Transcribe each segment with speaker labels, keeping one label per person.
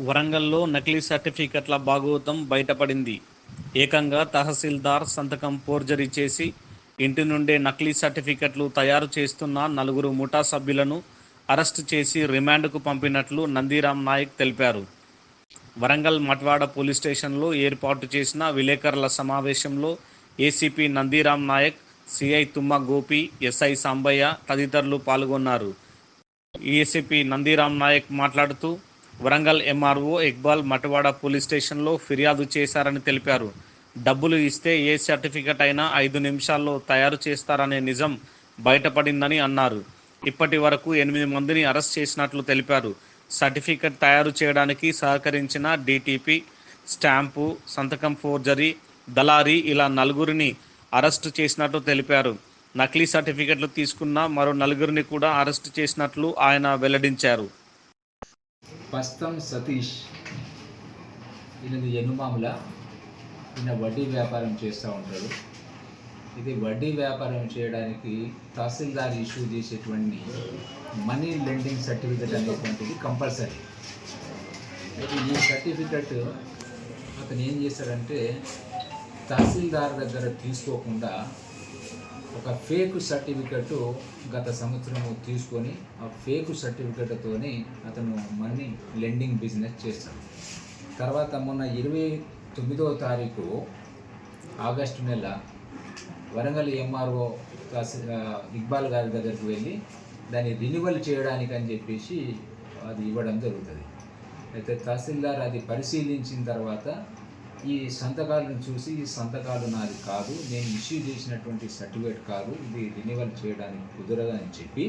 Speaker 1: వరంగల్లో నకిలీ సర్టిఫికెట్ల భాగోతం బయటపడింది. ఏకంగా తహసీల్దార్ సంతకం ఫోర్జరీ చేసి ఇంటి నుండే నకిలీ సర్టిఫికెట్లు తయారు చేస్తున్న నలుగురు ముఠా సభ్యులను అరెస్ట్ చేసి రిమాండ్కు పంపినట్లు నందిరామ్ నాయక్ తెలిపారు. వరంగల్ మట్వాడ పోలీస్ స్టేషన్లో ఏర్పాటు చేసిన విలేకరుల సమావేశంలో ఏసీపీ నందీరామ్ నాయక్ సిఐ తుమ్మ గోపి ఎస్ఐ సాంబయ్య తదితరులు పాల్గొన్నారు. ఏసీపీ నందిరామ్ నాయక్ మాట్లాడుతూ వరంగల్ ఎంఆర్ఓ ఇక్బాల్ మటవాడ పోలీస్ స్టేషన్లో ఫిర్యాదు చేశారని తెలిపారు. డబ్బులు ఇస్తే ఏ సర్టిఫికెట్ అయినా ఐదు నిమిషాల్లో తయారు చేస్తారనే నిజం బయటపడిందని అన్నారు. ఇప్పటి వరకు ఎనిమిది మందిని అరెస్ట్ చేసినట్లు తెలిపారు. సర్టిఫికెట్ తయారు చేయడానికి సహకరించిన డిటిపి స్టాంపు సంతకం ఫోర్జరీ దళారీ ఇలా నలుగురిని అరెస్టు చేసినట్లు తెలిపారు. నకిలీ సర్టిఫికెట్లు తీసుకున్న మరో నలుగురిని కూడా అరెస్టు చేసినట్లు ఆయన వెల్లడించారు.
Speaker 2: పస్తం సతీష్. ఈయనది ఎనుమాముల ఈయన వడ్డీ వ్యాపారం చేస్తూ ఉంటాడు. ఇది వడ్డీ వ్యాపారం చేయడానికి తహసీల్దార్ ఇష్యూ చేసేటువంటి మనీ లెండింగ్ సర్టిఫికెట్ అనేటువంటిది కంపల్సరీ. అయితే ఈ సర్టిఫికెట్ అతను ఏం చేశాడంటే తహసీల్దార్ దగ్గర తీసుకోకుండా ఒక ఫేక్ సర్టిఫికెట్ గత సంవత్సరం తీసుకొని ఆ ఫేక్ సర్టిఫికెట్తోనే అతను మనీ లెండింగ్ బిజినెస్ చేశాడు తర్వాత మొన్న ఇరవై తొమ్మిదవ తారీఖు ఆగస్టు నెల వరంగల్ ఎంఆర్ఓ ఇక్బాల్ గారి దగ్గరికి వెళ్ళి దాన్ని రినివల్ చేయడానికి అని చెప్పేసి అది ఇవ్వడం జరుగుతుంది. అయితే తహసీల్దార్ అది పరిశీలించిన తర్వాత ఈ సంతకాలను చూసి ఈ సంతకాలు నాది కాదు నేను ఇష్యూ చేసినటువంటి సర్టిఫికేట్ కాదు ఇది రినివల్ చేయడానికి కుదరదని చెప్పి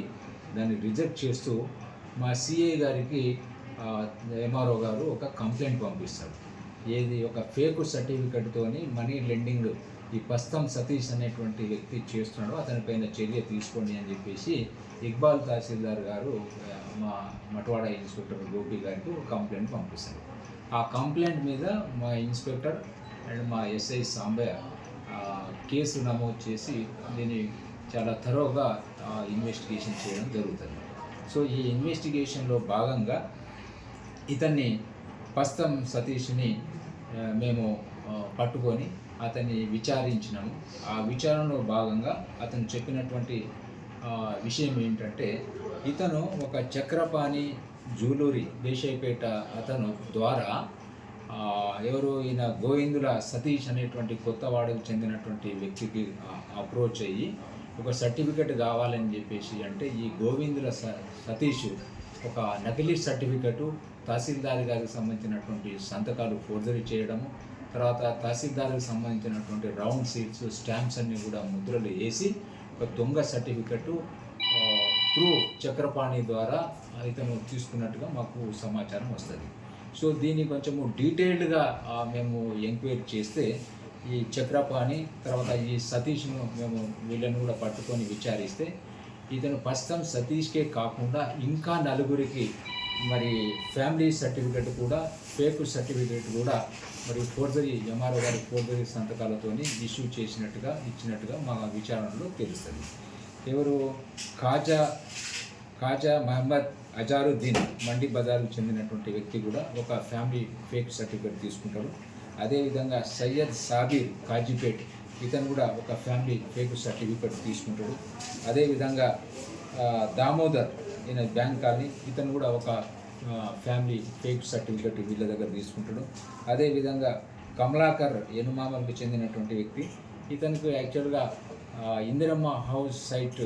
Speaker 2: దాన్ని రిజెక్ట్ చేస్తూ మా సిఐ గారికి ఎంఆర్ఓ గారు ఒక కంప్లైంట్ పంపిస్తారు. ఏది ఒక ఫేక్ సర్టిఫికెట్తోని మనీ లెండింగ్ ఈ పస్తం సతీష్ అనేటువంటి వ్యక్తి చేస్తున్నాడు అతనిపైన చర్య తీసుకోండి అని చెప్పేసి ఇక్బాల్ తహసీల్దార్ గారు మా మటవాడ ఇన్స్పెక్టర్ గోపి గారికి ఒక కంప్లైంట్ పంపిస్తారు. ఆ కంప్లైంట్ మీద మా ఇన్స్పెక్టర్ అండ్ మా ఎస్ఐ సాంబయ్య కేసు నమోదు చేసి దీన్ని చాలా తరోగా ఇన్వెస్టిగేషన్ చేయడం జరుగుతుంది. సో ఈ ఇన్వెస్టిగేషన్లో భాగంగా ఇతన్ని పస్తం సతీష్ని మేము పట్టుకొని అతన్ని విచారించినాము. ఆ విచారణలో భాగంగా అతను చెప్పినటువంటి విషయం ఏంటంటే ఇతను ఒక చక్రపాణి జూలూరి దేశాయిపేట అతను ద్వారా ఎవరు ఈయన గోవిందుల సతీష్ అనేటువంటి కొత్తవాడకు చెందినటువంటి వ్యక్తికి అప్రోచ్ అయ్యి ఒక సర్టిఫికెట్ కావాలని చెప్పేసి అంటే ఈ గోవిందుల స సతీష్ ఒక నకిలీ సర్టిఫికెట్ తహసీల్దార్ గారికి సంబంధించినటువంటి సంతకాలు ఫోర్జరీ చేయడము తర్వాత తహసీల్దార్కి సంబంధించినటువంటి రౌండ్ సీట్స్ స్టాంప్స్ అన్ని కూడా ముద్రలు వేసి ఒక దొంగ సర్టిఫికెట్ త్రూ చక్రపాణి ద్వారా ఇతను తీసుకున్నట్టుగా మాకు సమాచారం వస్తుంది. సో దీన్ని కొంచెము డీటెయిల్డ్గా మేము ఎంక్వైరీ చేస్తే ఈ చక్రపాణి తర్వాత ఈ సతీష్ను మేము వీళ్ళని కూడా పట్టుకొని విచారిస్తే ఇతను ప్రస్తుతం సతీష్కే కాకుండా ఇంకా నలుగురికి మరి ఫ్యామిలీ సర్టిఫికెట్ కూడా ఫేక్ సర్టిఫికెట్ కూడా మరి ఫోర్జరీ ఎంఆర్ఓ గారి ఫోర్జరీ సంతకాలతోని ఇష్యూ చేసినట్టుగా ఇచ్చినట్టుగా మా విచారణలో తెలుస్తుంది. ఎవరు? ఖాజా ఖాజా మహమ్మద్ అజారుద్దీన్ మండి బజార్కు చెందినటువంటి వ్యక్తి కూడా ఒక ఫ్యామిలీ ఫేక్ సర్టిఫికేట్ తీసుకుంటాడు. అదేవిధంగా సయ్యద్ సాబీర్ కాజీపేట్ ఇతను కూడా ఒక ఫ్యామిలీ ఫేక్ సర్టిఫికేట్ తీసుకుంటాడు. అదేవిధంగా దామోదర్ ఈయన బ్యాంక్ కాలనీ ఇతను కూడా ఒక ఫ్యామిలీ ఫేక్ సర్టిఫికేట్ వీళ్ళ దగ్గర తీసుకుంటాడు. అదేవిధంగా కమలాకర్ ఎనుమామలకు చెందినటువంటి వ్యక్తి ఇతనికి యాక్చువల్గా ఇందిరమ్మ హౌస్ సైట్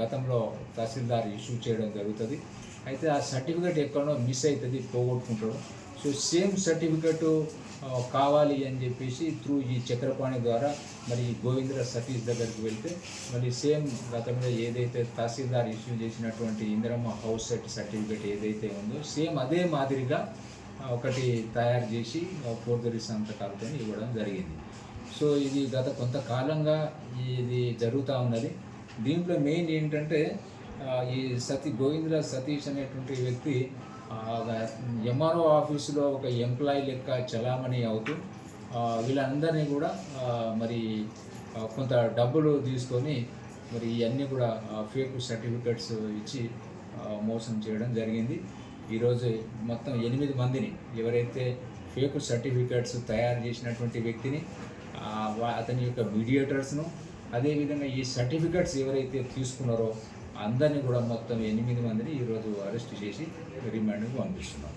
Speaker 2: గతంలో తహసీల్దార్ ఇష్యూ చేయడం జరుగుతుంది. అయితే ఆ సర్టిఫికేట్ ఎక్కడో మిస్ అవుతుంది పోగొట్టుకుంటాడు సో సేమ్ సర్టిఫికేట్ కావాలి అని చెప్పేసి త్రూ ఈ చక్రపాణి ద్వారా మరి గోవిందర గోవింద్ర సతీష్ దగ్గరికి వెళ్తే మరి సేమ్ గతంలో ఏదైతే తహసీల్దార్ ఇష్యూ చేసినటువంటి ఇందిరమ్మ హౌస్ సెట్ సర్టిఫికేట్ ఏదైతే ఉందో సేమ్ అదే మాదిరిగా ఒకటి తయారు చేసి ఫోర్జరీ సంతకాలతో ఇవ్వడం జరిగింది. సో ఇది గత కొంతకాలంగా ఇది జరుగుతూ ఉన్నది. దీంట్లో మెయిన్ ఏంటంటే ఈ సతీ గోవింద్ర సతీష్ అనేటువంటి వ్యక్తి ఎంఆర్ఓ ఆఫీసులో ఒక ఎంప్లాయీ లెక్క చలామణి అవుతూ వీళ్ళందరినీ కూడా మరి కొంత డబ్బులు తీసుకొని మరి ఇవన్నీ కూడా ఫేక్ సర్టిఫికెట్స్ ఇచ్చి మోసం చేయడం జరిగింది. ఈరోజు మొత్తం ఎనిమిది మందిని ఎవరైతే ఫేక్ సర్టిఫికేట్స్ తయారు చేసినటువంటి వ్యక్తిని అతని యొక్క మీడియేటర్స్ను అదేవిధంగా ఈ సర్టిఫికెట్స్ ఎవరైతే తీసుకున్నారో అందరినీ కూడా మొత్తం ఎనిమిది మందిని ఈరోజు అరెస్ట్ చేసి రిమాండ్కి పంపిస్తున్నాం.